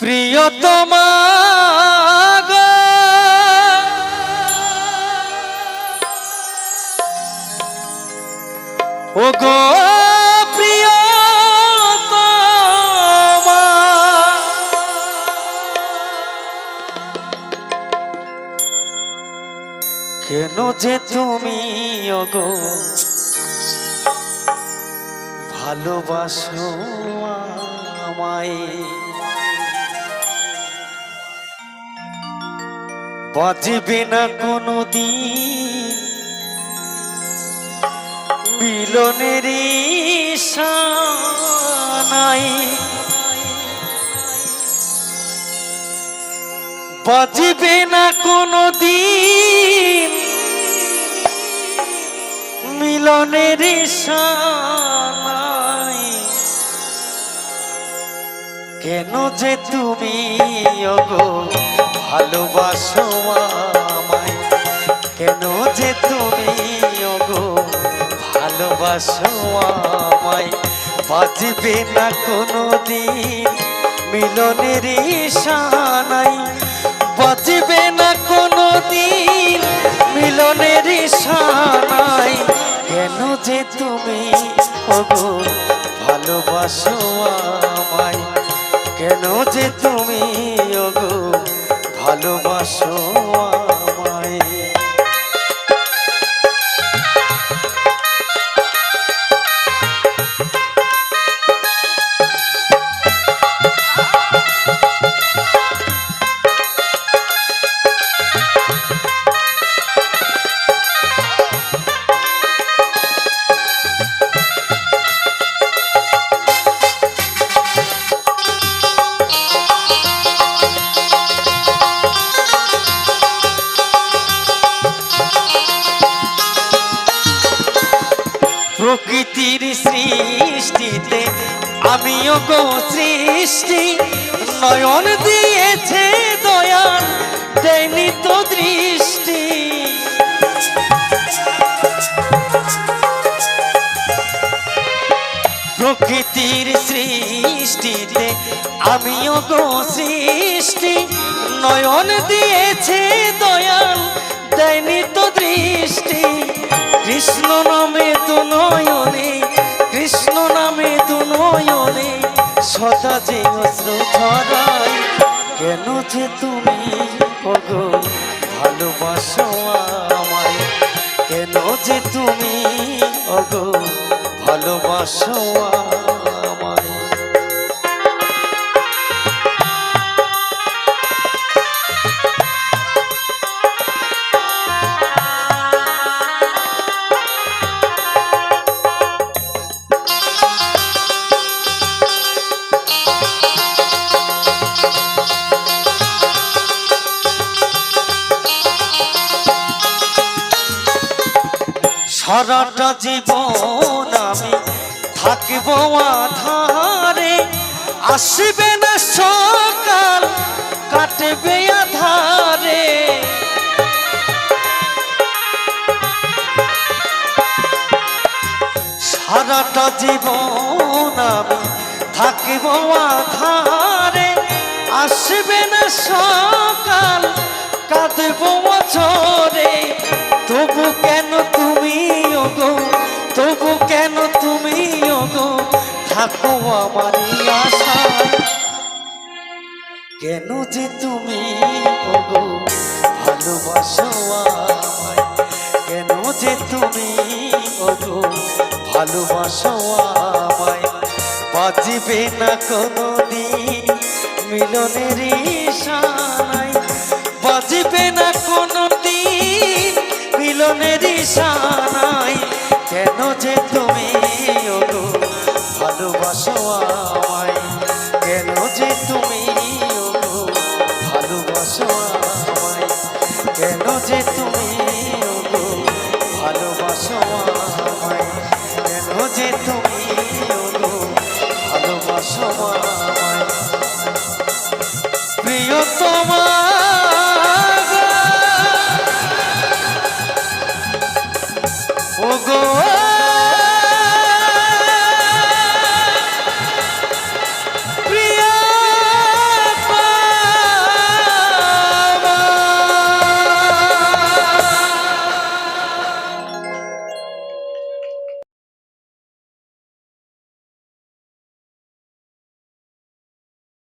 প্রিয়তমা ও গো প্রিয়তমা। কেন যে তুমি ওগো ভালোবাসো আমায়? বাজবে না কোনো দিন মিলনের নাই বাজবে না কোনো দিন মিলনের নাই কেন যে তুমি, ওগো? ভালোবাসো আমায়। কেন যে তুমি, ওগো, ভালোবাসো আমায়? বাজবে না কোনো দিন মিলনের নাই। বাজবে না কোনো দিন মিলনের নাই। কেন যে তুমি, ওগো, ভালোবাসো আমায়? কেন যে তুমি ভালোবাসো প্রকৃতির সৃষ্টিতে আমিও গো সৃষ্টি। নয়ন দিয়েছে দয়াল দেয়নি তো দৃষ্টি। প্রকৃতির সৃষ্টিতে আমিও গো সৃষ্টি। নয়ন দিয়েছে দয়াল দেয়নি তো দৃষ্টি। সদা যে অশ্রু ছড়াই কেন যে তুমি, ওগো, ভালোবাসো আমায়? কেন যে তুমি, ওগো, ভালোবাসো আমায়? সারাটা জীবন আমি থাকব আধারে। আসবে না সকাল, কাটবে আধারে। সারাটা জীবন আমি থাকব আধারে। আসবে না সকাল, কাঁদব বছরে তবু কেন তুমি ওগো তবু কেন তুমি ওগো থাকো আমারই আশায় কেন যে তুমি ওগো ভালোবাসো আমায়? কেন যে তুমি ওগো ভালোবাসো আমায়? বাজবে না কোনো দিন মিলনের ইশারায় বাজবে না কোনো দিন মিলনের ইশারায় প্রিয়তম